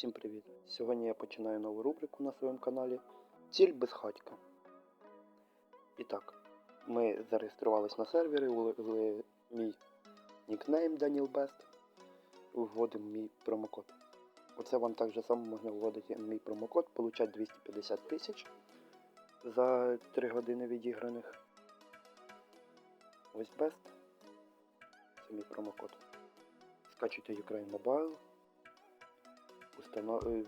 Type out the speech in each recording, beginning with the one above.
Всім привіт! Сьогодні я починаю нову рубрику на своєму каналі Ціль безхатька. І так, ми зареєструвались на сервері, ввели мій нікнейм Daniel Best, вводимо мій промокод. Оце вам так же само можна вводити мій промокод, получати 250 тисяч за 3 години відіграних. Ось Best. Це мій промокод. Скачуйте Ukraine Mobile. Установ... е,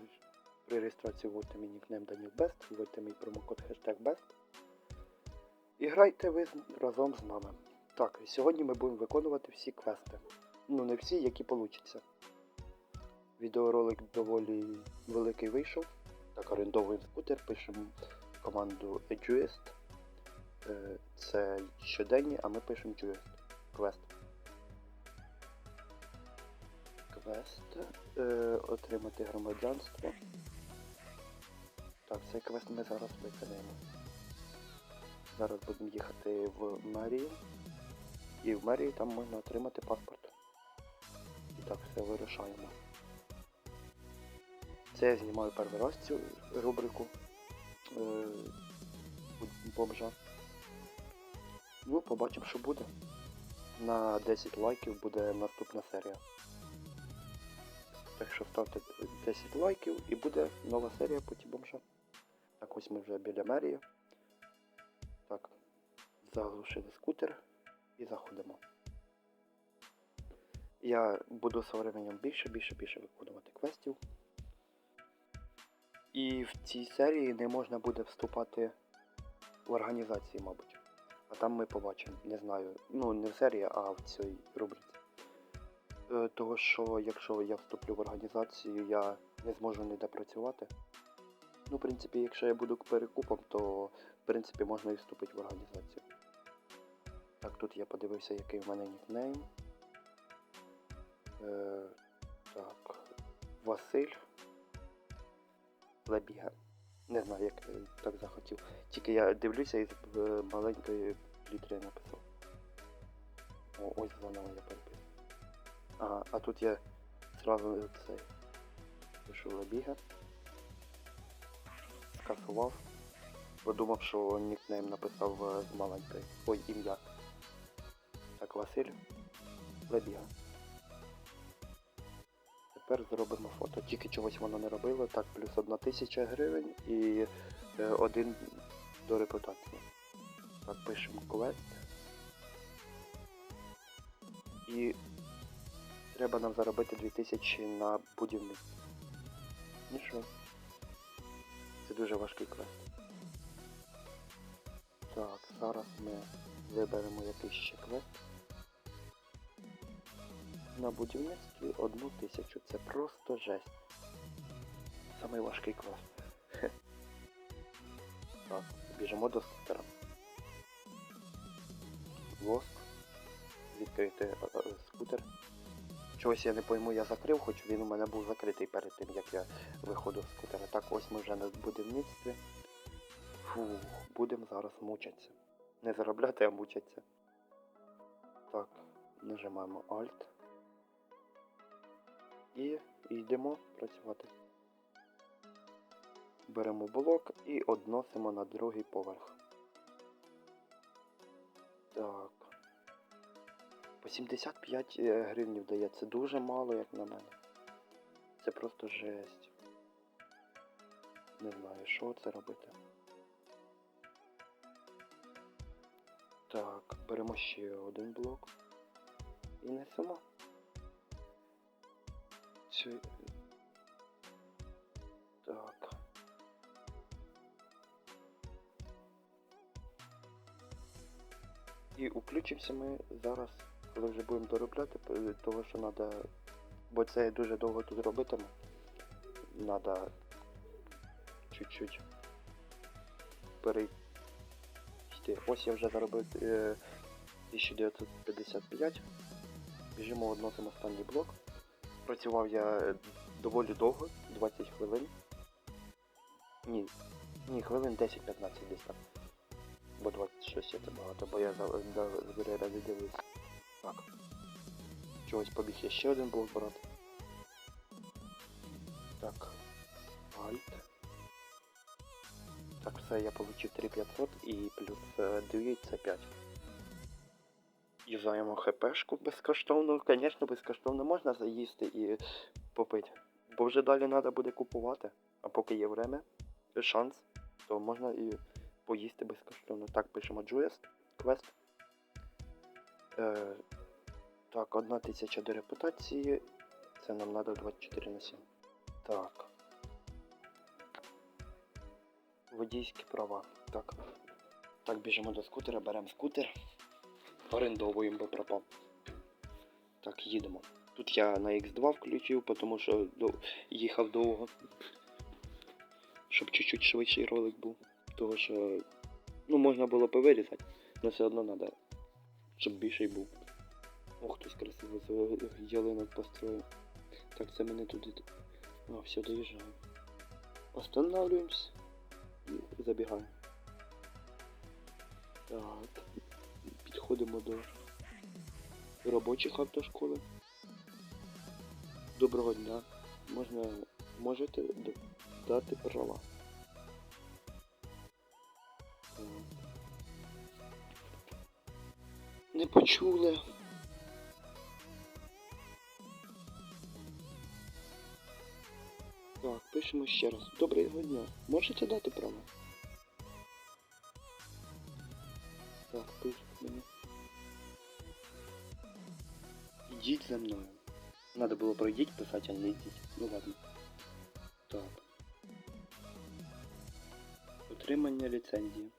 При реєстрації вводьте мій нікнейм Daniel Best, вводьте мій промокод хештег Best. І грайте ви разом з нами. Так, сьогодні ми будемо виконувати всі квести. Ну, не всі, які получаться. Відеоролик доволі великий вийшов. Так, орендовуємо скутер, пишемо команду Eduist. Е, Це щоденні, а ми пишемо Juist. Квест. Квест. Е, отримати громадянство. Так, цей квест ми зараз виконаємо. Зараз будемо їхати в мерію. І в мерії там можна отримати паспорт. І так, все вирішаємо. Це я знімаю перший раз цю рубрику е, бомжа. Ну, побачимо, що буде. На 10 лайків буде наступна серія. Так що ставте 10 лайків і буде нова серія путі бомжа. Так, ось ми вже біля мерії. Так, заглушили скутер і заходимо. Я буду з временем більше, більше, більше виконувати квестів. І в цій серії не можна буде вступати в організації, мабуть. А там ми побачимо, не знаю. Ну, не в серії, а в цій рубриці. Е, Того, що якщо я вступлю в організацію, я не зможу ніде працювати. Ну, в принципі, якщо я буду перекупом, то в принципі можна і вступити в організацію. Так, тут я подивився, який в мене нікнейм. Е, так. Василь. Лебіга. Не знаю, як так захотів. Тільки я дивлюся і з е, маленької літери написав. О, ось заново я переписав. Ага, а тут я зразу цей пишу Лебіга. Скасував. Подумав, що нікнейм написав е, з маленької. Ой, ім'я. Так, Василь. Лебіга. Тепер зробимо фото. Тільки чогось воно не робило. Так, плюс одна тисяча гривень і е, один до репутації. Так, пишемо квест. І треба нам заробити 2000 на будівництво. Що? Це дуже важкий квест. Так, зараз ми виберемо якийсь ще квест. На будівництві одну тисячу. Це просто жесть. Самий важкий квест. Так, біжимо до скутера. Воск. Відкрити е, е, скутер. Чогось я не пойму, я закрив, хоч він у мене був закритий перед тим, як я виходив з скутера. Так, ось ми вже на будівництві. Фух, будемо зараз мучатися. Не заробляти, а мучатися. Так, нажимаємо Alt. І йдемо працювати. Беремо блок і односимо на другий поверх. Так. По 75 е, гривнів дає. Це дуже мало, як на мене. Це просто жесть. Не знаю, що це робити. Так, беремо ще один блок. І несемо. Цю... Так. І включимося ми зараз, коли вже будемо доробляти, того що треба. Бо це я дуже довго тут робитиме. Надо чуть-чуть перейти. Ось я вже заробив е, 1955. Біжимо односимо останній блок. Працював я е, доволі довго, 20 хвилин. Ні, ні, хвилин 10-15 десь так. Бо 26 це багато, бо я за, за, за ради дивився. Так. Чогось побіг я ще один блок брати. Так. Alt. Так, все, я получив 3500 і плюс е, 2 це 5. Юзаємо хпшку безкоштовно. Звісно, безкоштовно можна заїсти і попити. Бо вже далі треба буде купувати. А поки є время, шанс, то можна і поїсти безкоштовно. Так, пишемо Juest, квест. Е, так, одна тисяча до репутації. Це нам треба 24 на 7. Так. Водійські права. Так. Так, біжимо до скутера, беремо скутер. Орендовуємо, бо пропав. Так, їдемо. Тут я на X2 включив, тому що їхав довго. Щоб чуть-чуть швидший ролик був. Того що. Ну, можна було б вирізати, але все одно треба, щоб більший був. Ох, хтось красиво ялинок построїв. Так, це мене туди. А, все, доїжджаємо. Останавливаемся і забігаємо. Так. Підходимо до робочих автошколи. Доброго дня. Можна можете дати права. Не почули. Так, пишемо ще раз. Доброго дня. Можете дати право? Так, пишуть мені. Ідіть за мною. Надо було пройдіть писати, а не йдіть. Ну ладно. Так. Отримання ліцензії.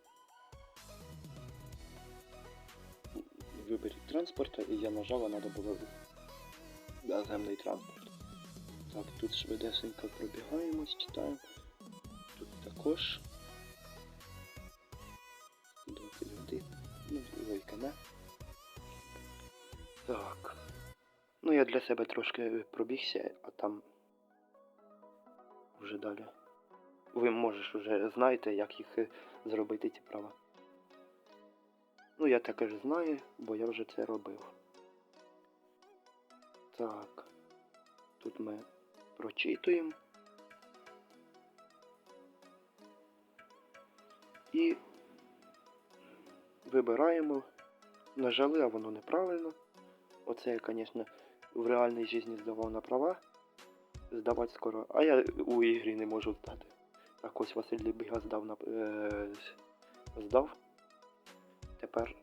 Транспорта і я нажав, а надо було наземний транспорт. Так, тут швидесенько пробігаємось, читаємо. Тут також. 21. Ну, велика, не? Так. Ну, я для себе трошки пробігся, а там вже далі. Ви можеш вже знаєте, як їх е, зробити ці права. Ну, я також знаю, бо я вже це робив. Так. Тут ми прочитуємо. І вибираємо. Нажали, а воно неправильно. Оце я, звісно, в реальній житті здавав на права. Здавати скоро. А я у ігрі не можу здати. Так ось Василь Лібіга здав на е, здав. Тепер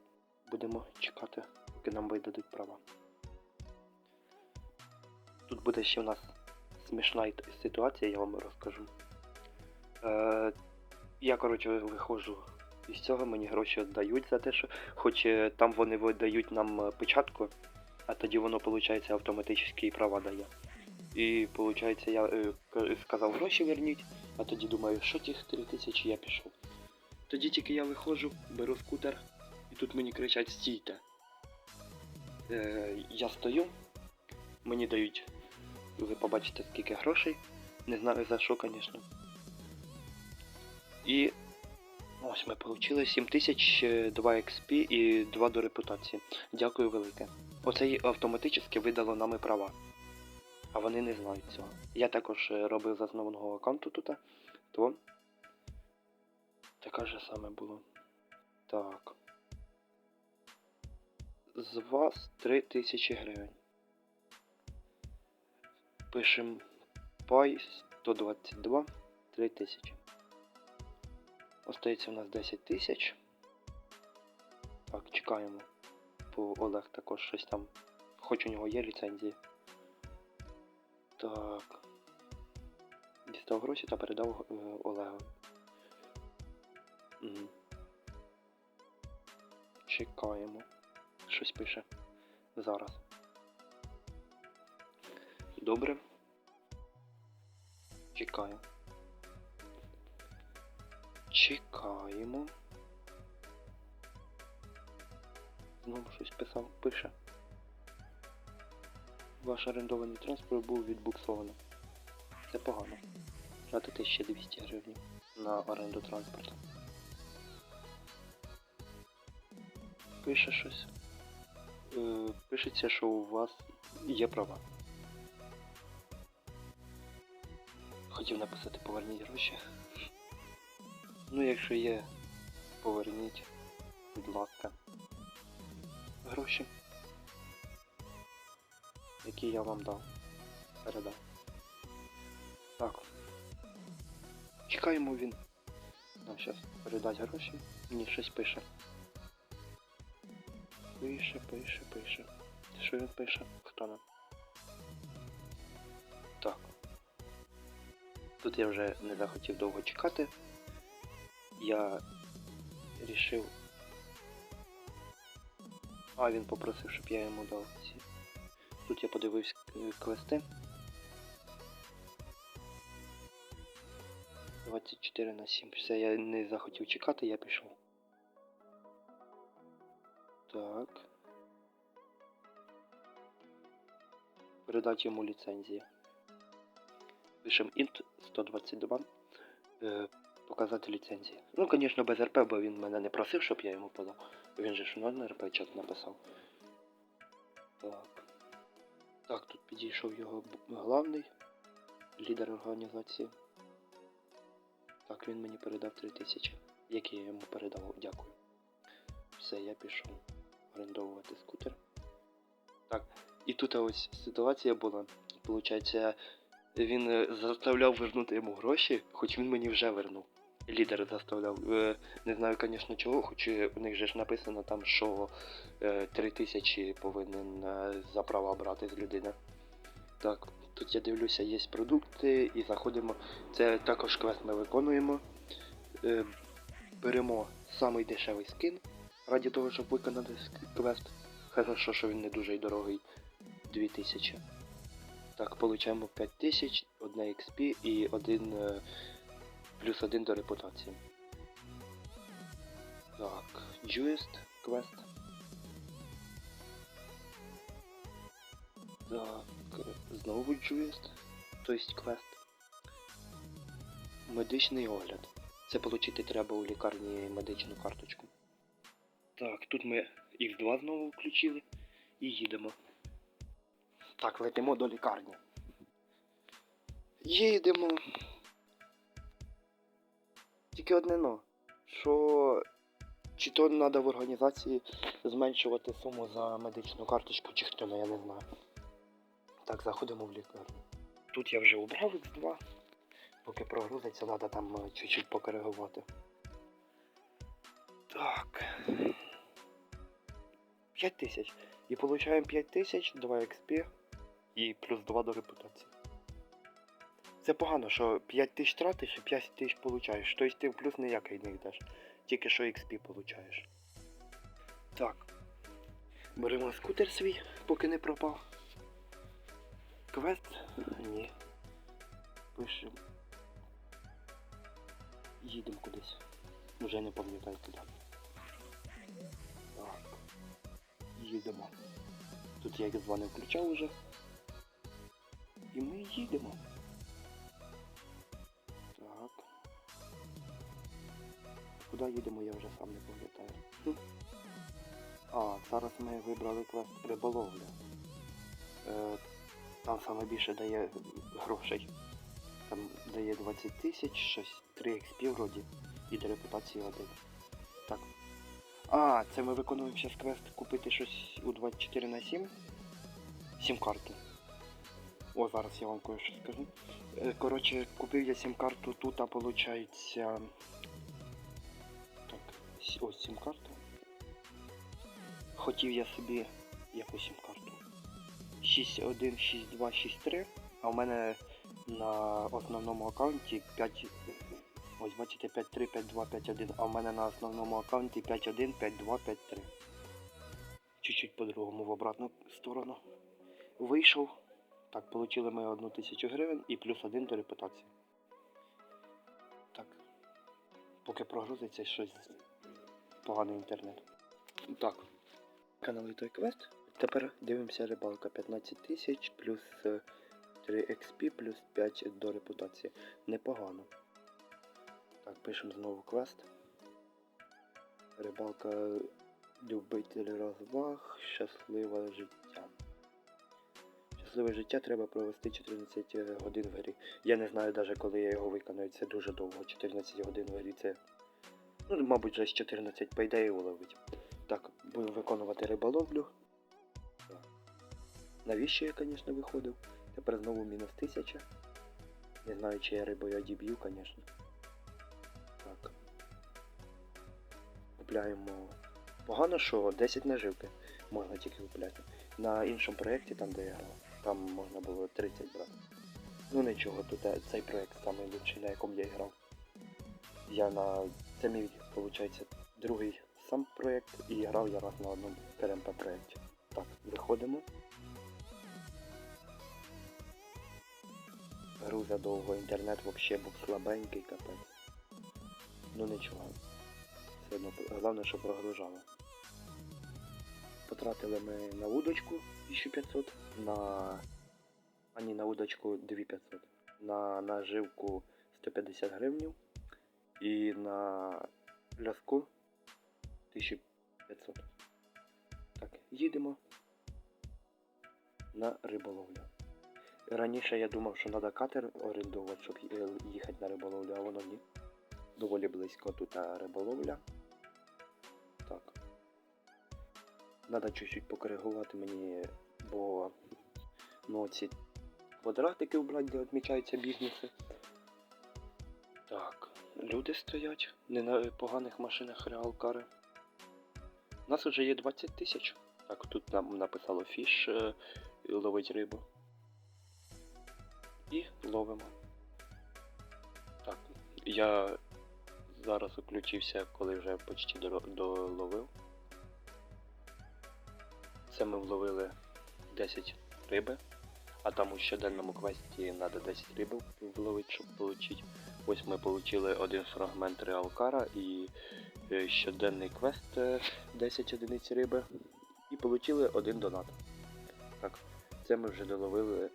будемо чекати, поки нам видадуть права. Тут буде ще у нас смішна ситуація, я вам розкажу. Е, я, коротше, виходжу із цього, мені гроші дають за те, що хоч е, там вони видають нам е, печатку, а тоді воно, виходить, автоматично і права дає. І виходить, я е, сказав гроші верніть, а тоді думаю, що тих 3 тисячі я пішов. Тоді тільки я виходжу, беру скутер, тут мені кричать стійте. Е, я стою, мені дають ви побачите скільки грошей. Не знаю за що, звісно. І ось ми отримали 7000, е, 2 XP і 2 до репутації. Дякую велике. Оце й автоматично видало нами права. А вони не знають цього. Я також е, робив з основного аккаунту тут, то таке ж саме було. Так. З вас 3000 гривень. Пишем пай 122 3000. Остається у нас 10 тисяч. Так, чекаємо. Бо Олег також щось там. Хоч у нього є ліцензії. Так. Дістав гроші та передав е, Олегу. Мгм. Чекаємо. Щось пише. Зараз. Добре. Чекаю. Чекаємо. Знову щось писав, пише. Ваш орендований транспорт був відбуксований. Це погано. Тратити ще 200 гривень на оренду транспорту. Пише щось. Е, пишеться, що у вас є права. хотів написати поверніть гроші. Ну, якщо є, поверніть, будь ласка, гроші, які я вам дав. Передав. Так. Чекаємо він. Нам зараз передасть гроші. Мені щось пише. Пише, пише, пише. Що він пише? Хто нам? Так. Тут я вже не захотів довго чекати. Я рішив. А, він попросив, щоб я йому дав ці. Тут я подивився е, квести. 24 на 7. Все, я не захотів чекати, я пішов. Так. Передати йому ліцензії. Пишем int 122. Е, показати ліцензії. Ну, звісно, без РП, бо він мене не просив, щоб я йому подав. Він же ж на РП чат написав. Так. Так, тут підійшов його главний лідер організації. Так, він мені передав 3000, які я йому передав, дякую. Все, я пішов орендовувати скутер. Так, і тут ось ситуація була. Получається, він е, заставляв вернути йому гроші, хоч він мені вже вернув. Лідер заставляв. Е, Не знаю, звісно, чого, хоч у них же ж написано там, що е, 3000 повинен за права брати з людини. Так, тут я дивлюся, є продукти і заходимо. Це також квест ми виконуємо. Беремо самий дешевий скин раді того, щоб виконати квест. Хорошо, що він не дуже й дорогий. 2000. Так, получаємо 5000, 1 XP і 1 е, плюс 1 до репутації. Так, Juist квест. Так, е, знову Juist, тобто квест. Медичний огляд. Це отримати треба у лікарні медичну карточку. Так, тут ми X2 знову включили і їдемо. Так, летимо до лікарні. Їдемо. Тільки одне но. Що чи то треба в організації зменшувати суму за медичну карточку, чи хто, ну я не знаю. Так, заходимо в лікарню. Тут я вже убрав X2. Поки прогрузиться, треба там е, чуть-чуть покоригувати. Так. 5 тисяч. І получаємо 5 тисяч, 2 XP і плюс 2 до репутації. Це погано, що 5 тисяч тратиш і 5 тисяч получаєш. Тобто ти в плюс ніякий не йдеш. Тільки що XP получаєш. Так. Беремо скутер свій, поки не пропав. Квест? Ні. Пишемо. Їдемо кудись. Уже не пам'ятаю куди. Їдемо. Тут я їх не включав уже. І ми їдемо. Так. Куди їдемо, я вже сам не пам'ятаю. А, зараз ми вибрали квест риболовля. Е, там саме більше дає грошей. Там дає 20 тисяч, щось 3 XP вроді. І до репутації один. Так. А, це ми виконуємо зараз квест купити щось у 24 на 7. Сім-карту. О, зараз я вам кое-що скажу. Е, Коротше, купив я сім-карту тут, а виходить. Так, ось сім-карта. Хотів я собі яку сім-карту. 6.1, 6.2, 6.3, а в мене на основному аккаунті 5. Ось бачите 5.3, 5.2, 5.1, а в мене на основному аккаунті 5.1, 5.2, 5.3. Чуть-чуть по-другому в обратну сторону. Вийшов. Так, получили ми одну тисячу гривень і плюс один до репутації. Так. Поки прогрузиться щось поганий інтернет. Так. Канали той квест. Тепер дивимося рибалка 15 тисяч плюс е, 3 XP плюс 5 до репутації. Непогано. Так, пишемо знову квест. Рибалка любитель розваг, щасливе життя. щасливе життя треба провести 14 годин в грі. Я не знаю навіть коли я його виконую, це дуже довго. 14 годин в грі це. Ну, мабуть, вже з 14 по ідеї уловить. Так, будемо виконувати риболовлю. Навіщо я, звісно, виходив? Тепер знову мінус 1000. Не знаю, чи я рибою одіб'ю, звісно. Купляємо. Погано, що 10 наживки можна тільки купляти. На іншому проєкті, там де я грав, там можна було 30 брати. Ну нічого, тут е, цей проєкт найкращий, на якому я грав. Я на. Це мій, виходить, другий сам проєкт і грав я раз на одному ТРМП проєкті. Так, виходимо. Груза довго, інтернет взагалі був слабенький капець. Ну нічого. Все одно, головне, що прогружало. Потратили ми на удочку 1500, на. А ні, на удочку 2500, на наживку 150 гривнів і на ляску 1500. Так, їдемо на риболовлю. Раніше я думав, що треба катер орендувати, щоб е, їхати на риболовлю, а воно ні. Доволі близько тут риболовля. Надо чуть-чуть покоригувати мені, бо ну ці квадратики вбрати, де відмічаються бізнеси. Так, люди стоять, не на поганих машинах реалкари. У нас вже є 20 тисяч. Так, тут нам написало фіш е, ловить рибу. І ловимо. Так, я зараз включився, коли вже почти доловив. Це ми вловили 10 риби, а там у щоденному квесті треба 10 риби вловити, щоб отримати. Ось ми отримали один фрагмент реалкара і е, щоденний квест е, 10 одиниць риби. І отримали один донат. Так, це ми вже доловили.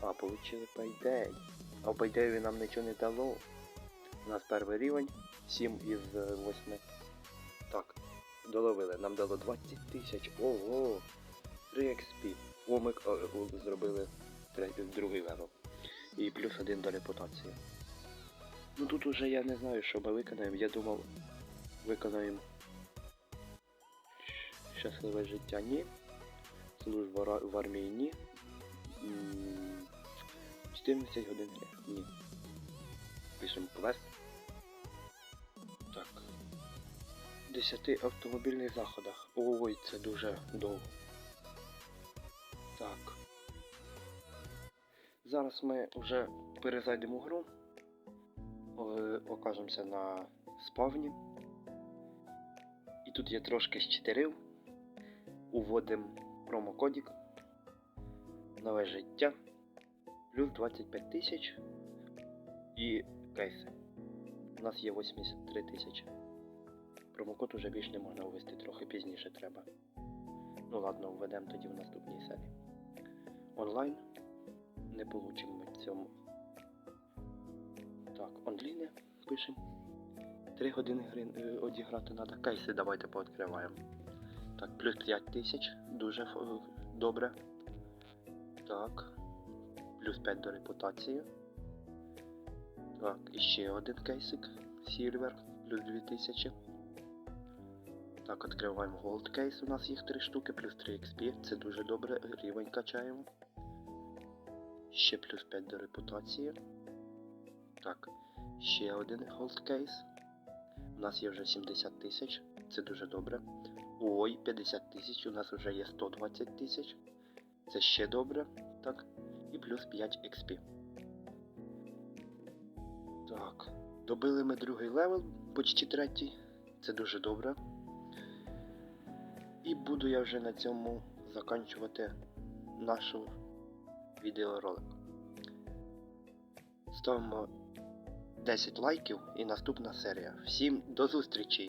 А, получили пейдей. А в пейдеєві нам нічого не дало. У нас перший рівень, 7 із 8. Доловили. Нам дало 20 тисяч. Ого! 3 XP. О, ми зробили третій, другий левел. І плюс один до репутації. Ну тут уже я не знаю, що ми виконаємо. Я думав, виконаємо щасливе життя ні. Служба в армії ні. 14 годин. Ні. Пишемо квест. Так. 10 автомобільних заходах. Ой, це дуже довго. Так. Зараз ми вже перезайдемо гру. Окажемося на спавні. І тут я трошки щитерив. Уводимо промокодик. Нове життя. Плюс 25 тисяч. І кейси. У нас є 83 тисячі. Промокод уже більш не можна ввести, трохи пізніше треба. Ну ладно, введемо тоді в наступній серії. Онлайн не получимо ми цьому. Так, онлайни пишемо. 3 години гри е, одіграти треба. Кейси давайте пооткриваємо. Так, плюс 5 тисяч. Дуже ф- добре. Так. Плюс 5 до репутації. Так, і ще один кейсик. Silver, плюс 2000. Так, відкриваємо Gold Case, у нас їх 3 штуки, плюс 3 XP. Це дуже добре, рівень качаємо. Ще плюс 5 до репутації. Так, ще один Gold Case. У нас є вже 70 тисяч, це дуже добре. Ой, 50 тисяч, у нас вже є 120 тисяч. Це ще добре. Так. І плюс 5 XP. Так. Добили ми другий левел, почти третій. Це дуже добре. І буду я вже на цьому заканчувати нашу відеоролик. Ставимо 10 лайків і наступна серія. Всім до зустрічі!